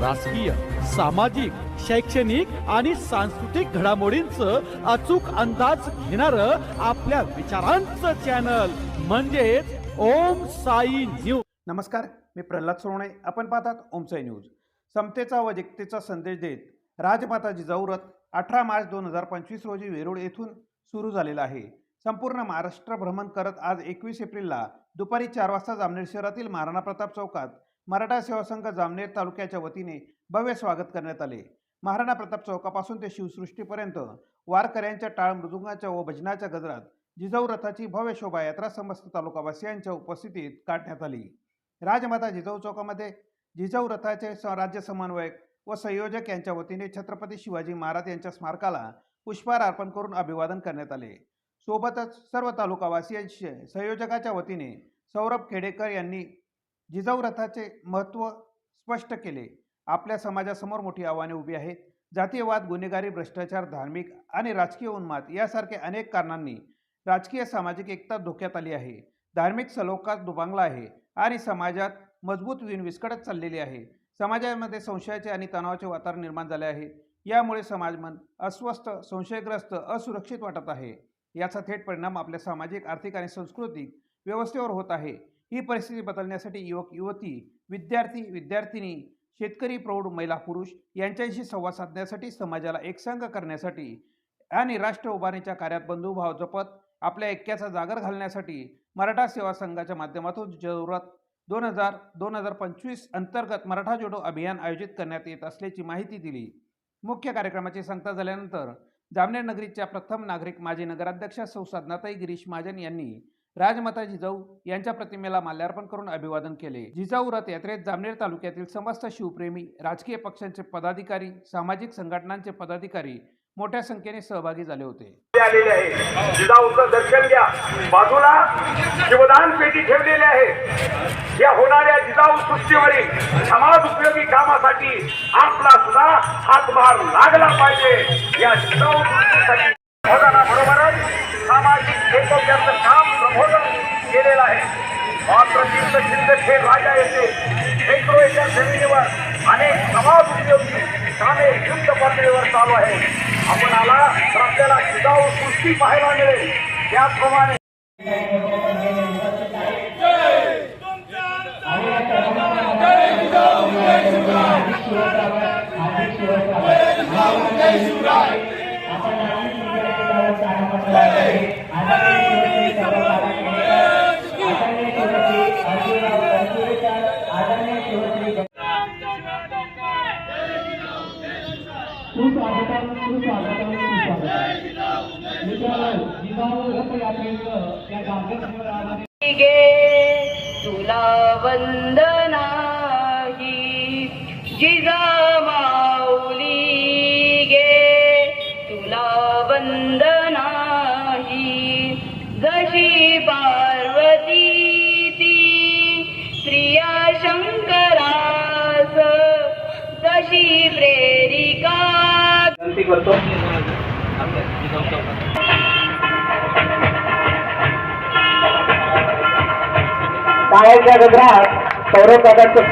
राजकीय सामाजिक शैक्षणिक आणि सांस्कृतिक घडामोडींचं अचूक अंदाज घेणार आपल्या विचारांचं चॅनल म्हणजेच ओम साई न्यूज. नमस्कार मी प्रल्हाद सोवणे आपण पाहतात ओम साई न्यूज. समतेचा व जिकतेचा संदेश देत राजमाता जिजाऊ रथ अठरा मार्च दोन हजार पंचवीस रोजी वेरूळ येथून सुरू झालेला आहे. संपूर्ण महाराष्ट्र भ्रमण करत आज एकवीस एप्रिलला दुपारी चार वाजता जामनेर शहरातील महाराणा प्रताप चौकात मराठा सेवा संघ जामनेर तालुक्याच्या वतीने भव्य स्वागत करण्यात आले. महाराणा प्रताप चौकापासून ते शिवसृष्टीपर्यंत वारकऱ्यांच्या टाळ मृदुंगाच्या व भजनाच्या गजरात जिजाऊ रथाची भव्य शोभायात्रा समस्त तालुकावासियांच्या उपस्थितीत काढण्यात आली. राजमाता जिजाऊ चौकामध्ये जिजाऊ रथाचे राज्य समन्वयक व संयोजक यांच्या वतीने छत्रपती शिवाजी महाराज यांच्या स्मारकाला पुष्पहार अर्पण करून अभिवादन करण्यात आले. सोबतच सर्व तालुकावासियांचे संयोजकाच्या वतीने सौरभ खेडेकर यांनी जिजाऊ रथाचे महत्त्व स्पष्ट केले. आपल्या समाजासमोर मोठी आव्हाने उभी आहेत. जातीयवाद गुन्हेगारी भ्रष्टाचार धार्मिक आणि राजकीय उन्माद यासारख्या अनेक कारणांनी राजकीय सामाजिक एकता धोक्यात आली आहे. धार्मिक सलोकात दुभांगला आहे आणि समाजात मजबूत विण विस्कटत चाललेली आहे. समाजामध्ये संशयाचे आणि तणावाचे वातावरण निर्माण झाले आहे. यामुळे समाजमन अस्वस्थ संशयग्रस्त असुरक्षित वाटत आहे. याचा थेट परिणाम आपल्या सामाजिक आर्थिक आणि सांस्कृतिक व्यवस्थेवर होत आहे. ही परिस्थिती बदलण्यासाठी युवक युवती विद्यार्थी विद्यार्थिनी शेतकरी प्रौढ महिला पुरुष यांच्याशी संवाद साधण्यासाठी समाजाला एकसंघ करण्यासाठी आणि राष्ट्र उभारणीच्या कार्यात बंधुभाव जपत आपल्या ऐक्याचा जागर घालण्यासाठी मराठा सेवा संघाच्या माध्यमातून जरूरत दोन हजार दोन हजार पंचवीस अंतर्गत मराठा जोडो अभियान आयोजित करण्यात येत असल्याची माहिती दिली. मुख्य कार्यक्रमाची सांगता झाल्यानंतर जामनेर नगरीच्या प्रथम नागरिक माजी नगराध्यक्ष सौ साधनाताई गिरीश महाजन यांनी राजमाता जिजाऊ यांच्या प्रतिमेला माल्यार्पण करून अभिवादन केले. जिजाऊ रथ यात्रेत जामनेर तालुक्यातील समस्त शिवप्रेमी राजकीय पक्षांचे पदाधिकारी सामाजिक संघटनांचे पदाधिकारी मोठ्या संख्येने सहभागी झाले होते. आलेले आहे. जिजाऊचं दर्शन घ्या. बाजूला शिवदान पेटी ठेवलेली आहे. या होणाऱ्या जिजाऊ सृष्टीवरील समाज उपयोगी कामासाठी आपला सुद्धा हातभार लागला पाहिजे. या जिजाऊ सृष्टीसाठी बरोबरच सामाजिक एकोप्याचं केलेलं आहे. अप्रतिम शिंदखेड राजा येथे मेट्रो एकर जमिनीवर अनेक समाज उपयोगी कामे युद्ध पातळीवर चालू आहे. आपण आला तर आपल्याला शिजाऊ सृष्टी पाहायला मिळेल. त्याचप्रमाणे सुस्वागतम तुला वंदना ही. जिजा माऊली गे तुला वंदना ही. जशी पार्वती ती प्रिया शंकरास. जशी प्रेरिका. करतो. टाळ्यांच्या गजरात सौरभ दादाचं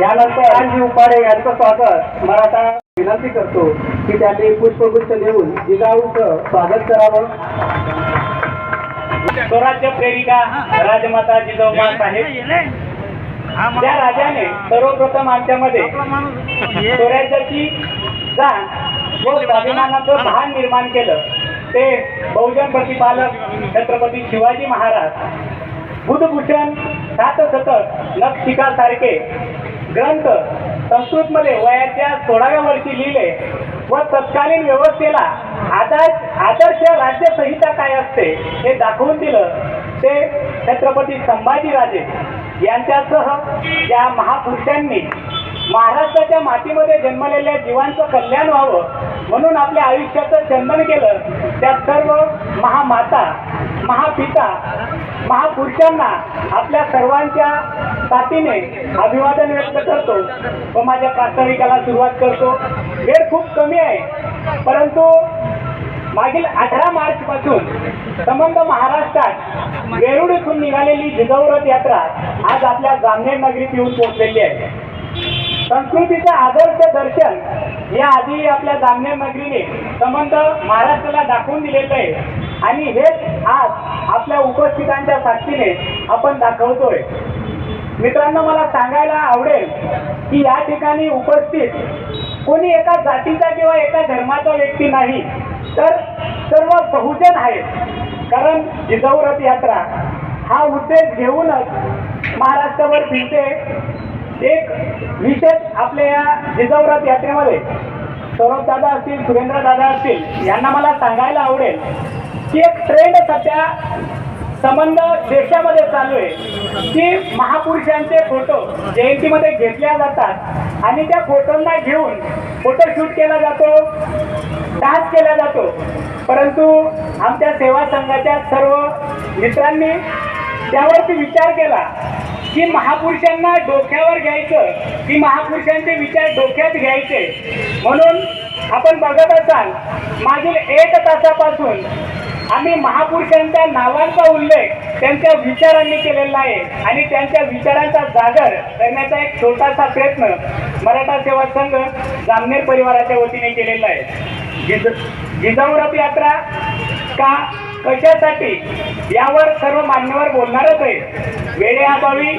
यानंतर रामजी उपाडे यांचं स्वागत. मराठा विनंती करतो की त्यांनी पुष्पगुच्छ देऊन जिजाऊचं स्वागत करावं. स्वराज्य प्रेरिका राजमाता जिजाऊमा साहेब. त्या राजाने सर्वप्रथम आमच्यामध्ये स्वराज्याची जाण व स्वाभिमानाचं भान निर्माण केलं. ते बहुजन प्रतिपालक छत्रपती शिवाजी महाराज. बुधभूषण सात शतक नक्षिका सारखे ग्रंथ संस्कृतमध्ये वयाच्या सोळाव्या वर्षी लिहिले व तत्कालीन व्यवस्थेला आदर्श आदर्श राज्यसंहिता काय असते हे दाखवून दिलं. ते छत्रपती संभाजीराजे यांच्यासह या महापुरुषांनी महाराष्ट्राच्या मातीमध्ये जन्मलेल्या जीवांचं कल्याण व्हावं म्हणून आपल्या आयुष्याचं चंदन केलं त्या सर्व महामाता महापिता महापुरुषांना आपल्या सर्वांच्या साथीने अभिवादन व्यक्त करतो. व माझ्या प्रास्ताविकाला सुरुवात करतो. वेळ खूप कमी आहे परंतु मागील अठरा मार्च पासून संबंध महाराष्ट्रात वेरूळ इथून निघालेली जिजाऊ रथ यात्रा आज आपल्या जामनेर नगरीत येऊन पोहोचलेली आहे. संस्कृतीचं आदर्श दर्शन या आधी आपल्या जामनेर नगरीने संबंध महाराष्ट्राला दाखवून दिलेलं आहे. आणि हेच आज आपल्या उपस्थितांच्या साक्षीने आपण दाखवतोय. मित्रांनो मला सांगायला आवडेल की या ठिकाणी उपस्थित कोणी एका जातीचा किंवा एका धर्माचा व्यक्ती नाही तर सर्व बहुजन आहेत. कारण जिजाऊ रथ यात्रा हा उद्देश घेऊनच महाराष्ट्रावर फिरते. एक विशेष आपल्या या जिजाऊरात यात्रेमध्ये सौरभ दादा असतील सुरेंद्र दादा असतील यांना मला सांगायला आवडेल की एक ट्रेंड सध्या संबंध देशामध्ये चालू आहे. की महापुरुषांचे फोटो जयंतीमध्ये घेतल्या जातात आणि त्या फोटोंना घेऊन फोटोशूट केला जातो डान्स केला जातो. परंतु आमच्या सेवा संघाच्या सर्व मित्रांनी त्यावरती विचार केला की महापुरुषांना डोक्यावर घ्यायचं की महापुरुषांचे विचार डोक्यात घ्यायचे. म्हणून आपण बघत असाल मागील एक तासापासून आम्ही महापुरुषांच्या नावांचा उल्लेख त्यांच्या विचारांनी केलेला आहे आणि त्यांच्या विचारांचा जागर करण्याचा एक छोटासा प्रयत्न मराठा सेवा संघ जामनेर परिवाराच्या वतीने केलेला आहे. जिज जिजाऊरथ यात्रा का? कशासाठी? यावर सर्व मान्यवर बोलणारच आहे वेळेअभावी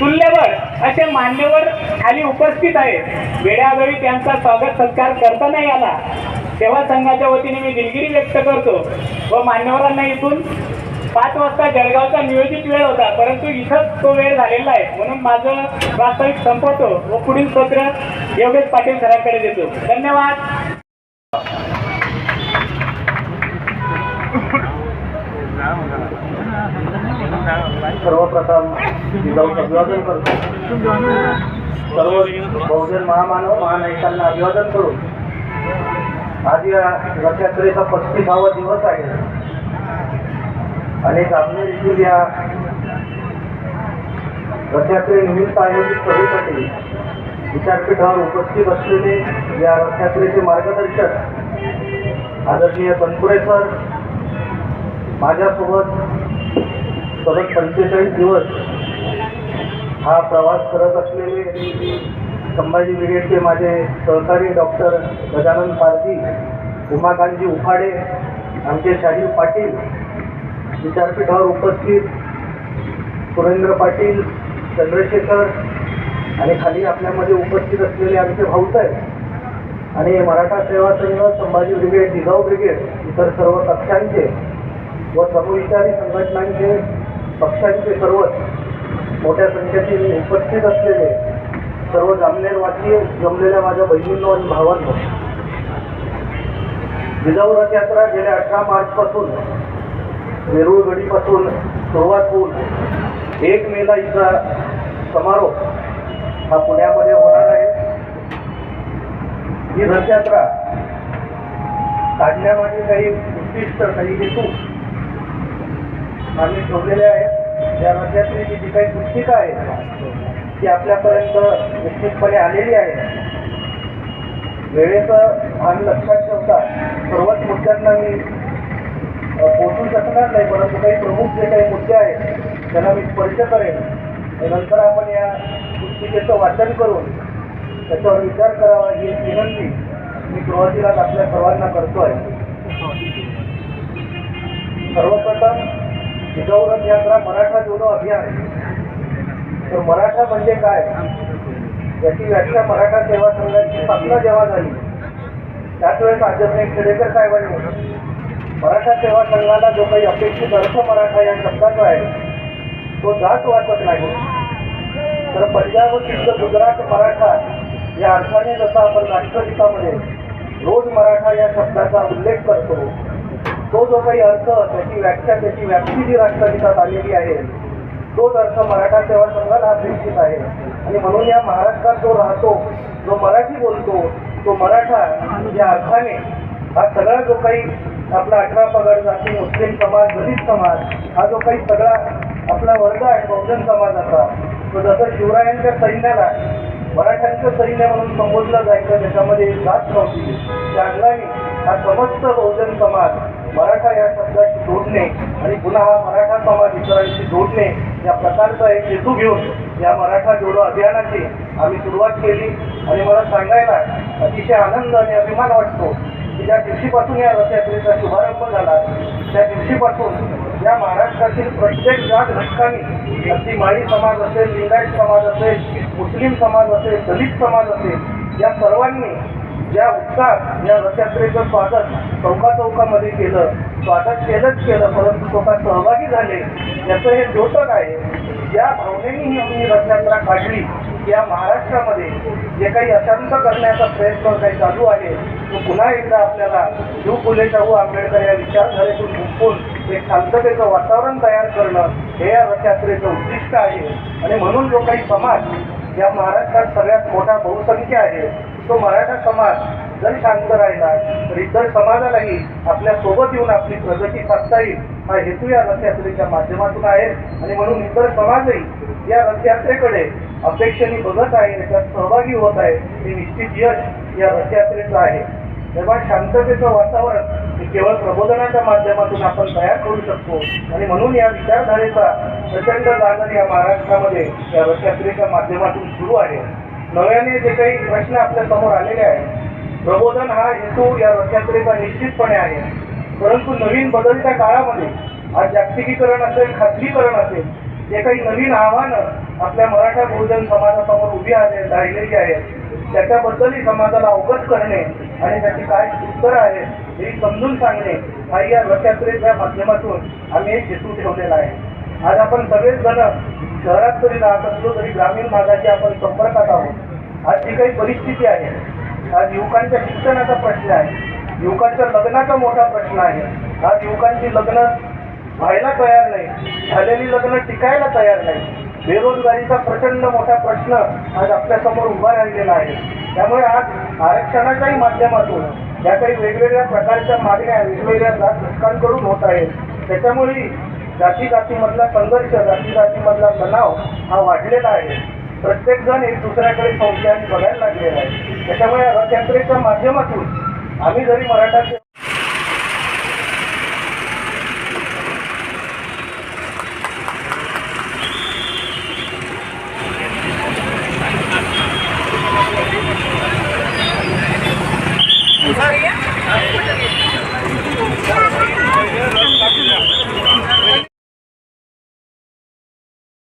तुल्यवर असे मान्यवर खाली उपस्थित आहेत. वेळेअभावी त्यांचा स्वागत सत्कार करता नाही आला सेवा संघाच्या वतीने मी दिलगिरी व्यक्त करतो. व मान्यवरांना इथून पाच वाजता जळगावचा नियोजित वेळ होता परंतु इथंच तो वेळ झालेला आहे. म्हणून माझं वास्तविक संपवतो व पुढील सत्र योगेश पाटील सरांकडे देतो. धन्यवाद. सर्वप्रथम अभिवादन करतो. सर्व बहुजन महामानव महानायकांना अभिवादन करू आज या रथयात्रेचा पस्तीसावा दिवस आहे. आणि जामनेर देखील या रथयात्रेनिमित्त आयोजित सभेसाठी विचारपीठावर उपस्थित असलेले या रथयात्रेचे मार्गदर्शक आदरणीय बनपुरे सर माझ्यासोबत सलग पंचेचाळीस दिवस हा प्रवास करत असलेले संभाजी ब्रिगेडचे माझे सहकारी डॉक्टर गजानन पारधी उमाकांतजी उफाडे आमचे शाहीर पाटील विचारपीठावर उपस्थित सुरेंद्र पाटील चंद्रशेखर आणि खाली आपल्यामध्ये उपस्थित असलेले आमचे भाऊसाहेब आणि मराठा सेवा संघ संभाजी ब्रिगेड जिजाऊ ब्रिगेड इतर सर्व कक्षांचे व समविचारी संघटनांचे पक्षांचे सर्वच मोठ्या संख्येतील उपस्थित असलेले सर्व जामनेरवासी जमलेल्या माझ्या बहिणींनो आणि भावांनो जिजाऊ रथयात्रा गेल्या अठरा मार्चपासून वेरूळ गडीपासून सुरुवात होऊन एक मेला हिचा समारोप हा पुण्यामध्ये होणार आहे. ही रथयात्रा काढण्यामागे काही उद्दिष्ट काही हेतू आम्ही ठेवलेले आहेत या राज्यातली जी जी काही पुस्तिका आहे ती आपल्यापर्यंत निश्चितपणे आलेली आहे वेळेचं आम्ही लक्षात ठेवता सर्वच मुद्द्यांना मी अ, पोहोचू शकणार नाही परंतु काही प्रमुख जे काही मुद्दे आहेत त्यांना मी स्पर्श करेन. नंतर आपण या पुस्तिकेचं वाचन करून त्याच्यावर विचार करावा ही एक विनंती मी सुरुवातीलाच आपल्या सर्वांना करतो आहे सर्वप्रथम जिजाऊ यात्रा मराठा जोडो अभियान तर मराठा म्हणजे काय? याची व्याख्या मराठा सेवा संघाची स्थापना जेव्हा झाली त्याच वेळेस आजन्य खेडेकर साहेबांनी मराठा सेवा संघाला जो काही अपेक्षित अर्थ मराठा या शब्दाचा आहे तो जात वाटत नाही. तर पंजाब सिद्ध गुजरात मराठा या अर्थाने जसा आपण राष्ट्रगीतामध्ये रोज मराठा या शब्दाचा उल्लेख करतो तो जो काही अर्थ त्याची व्याख्या त्याची व्याप्ती जी राष्ट्रगीतात आलेली आहे तोच अर्थ मराठा सेवा संघाला अपेक्षित आहे. आणि म्हणून या महाराष्ट्रात जो राहतो जो मराठी बोलतो तो मराठा या अर्थाने हा सगळा जो काही आपला अठरा पगड जाती मुस्लिम समाज दलित समाज हा जो काही सगळा आपला वर्ग आहे बहुजन समाजाचा तो जसं शिवरायांच्या सैन्याला मराठ्यांचं सैन्य म्हणून संबोधलं जायचं त्याच्यामध्ये जात नव्हती. त्या अंगाने हा समस्त बहुजन समाज मराठा या शब्दाशी जोडणे आणि पुन्हा हा मराठा समाज इतरांशी जोडणे या प्रकारचा एक हेतू घेऊन या मराठा जोडो अभियानाची आम्ही सुरुवात केली. आणि मला सांगायला अतिशय आनंद आणि अभिमान वाटतो की ज्या दिवशीपासून या रथयात्रेचा शुभारंभ झाला त्या दिवशीपासून या महाराष्ट्रातील प्रत्येक जात घटकांनी अगदी माळी समाज असेल लिंगायत समाज असेल मुस्लिम समाज असेल दलित समाज असेल या सर्वांनी ज्या उत्साहात या रथयात्रेचं स्वागत चौका चौकामध्ये केलं स्वागत केलंच केलं परंतु स्वतः सहभागी झाले. याचं हे द्योतक आहे. ज्या भावनेने ही आम्ही रथयात्रा काढली या महाराष्ट्रामध्ये जे काही अशांत करण्याचा प्रयत्न काही चालू आहे तो पुन्हा एकदा आपल्याला शिव फुले शाहू आंबेडकर या विचारधारेतून गुंफून एक शांततेचं वातावरण तयार करणं हे या रथयात्रेचं उद्दिष्ट आहे. आणि म्हणून जो काही समाज या महाराष्ट्रात सगळ्यात मोठा बहुसंख्य आहे तो मराठा समाज जर शांत राहिला तर इतर समाजालाही आपल्यासोबत येऊन आपली प्रगती साधता येईल हा हेतू या रथयात्रेच्या माध्यमातून आहे. आणि म्हणून इतर समाजही या रथयात्रेकडे अपेक्षेने बघत आहे त्यात सहभागी होत आहे हे निश्चित यश या रथयात्रेचं आहे. तेव्हा शांततेचं वातावरण हे केवळ प्रबोधनाच्या माध्यमातून आपण तयार करू शकतो. आणि म्हणून या विचारधारेचा प्रचंड जागर या महाराष्ट्रामध्ये या रथयात्रेच्या माध्यमातून सुरू आहे. नव्याने जे काही प्रश्न आपल्यासमोर आलेले आहेत प्रबोधन हा हेतू या रथयात्रेचा निश्चितपणे आहे. परंतु नवीन बदलत्या काळामध्ये आज जागतिकीकरण असेल खाजगीकरण असेल जे काही नवीन आव्हानं आपल्या मराठा बहुजन समाजासमोर उभी आहे राहिलेली आहेत त्याच्याबद्दलही समाजाला अवगत करणे आणि त्याची काय उत्तर आहे हे समजून सांगणे हा या रथयात्रेच्या माध्यमातून आम्ही एक हेतू ठेवलेला आहे. आज आपण सगळेच जण शहरात तरी राहत असलो तरी ग्रामीण भागाची आपण संपर्कात आहोत. आज जी काही परिस्थिती आहे आज युवकांच्या शिक्षणाचा प्रश्न आहे युवकांच्या लग्नाचा मोठा प्रश्न आहे. आज युवकांची लग्न व्हायला तयार नाही झालेली लग्न टिकायला तयार नाही. बेरोजगारीचा प्रचंड मोठा प्रश्न आज आपल्यासमोर उभा राहिलेला आहे. त्यामुळे आज आरक्षणाच्याही माध्यमातून ज्या काही वेगवेगळ्या प्रकारच्या मागण्या वेगवेगळ्या जात घटकांकडून होत आहेत त्याच्यामुळे जाती जातीमधला संघर्ष जाती जातीमधला तणाव हा वाढलेला आहे. प्रत्येक जण एक दुसऱ्याकडे संशयाने बघायला लागलेला आहे. त्याच्यामुळे रथयात्रेच्या माध्यमातून आम्ही जरी मराठा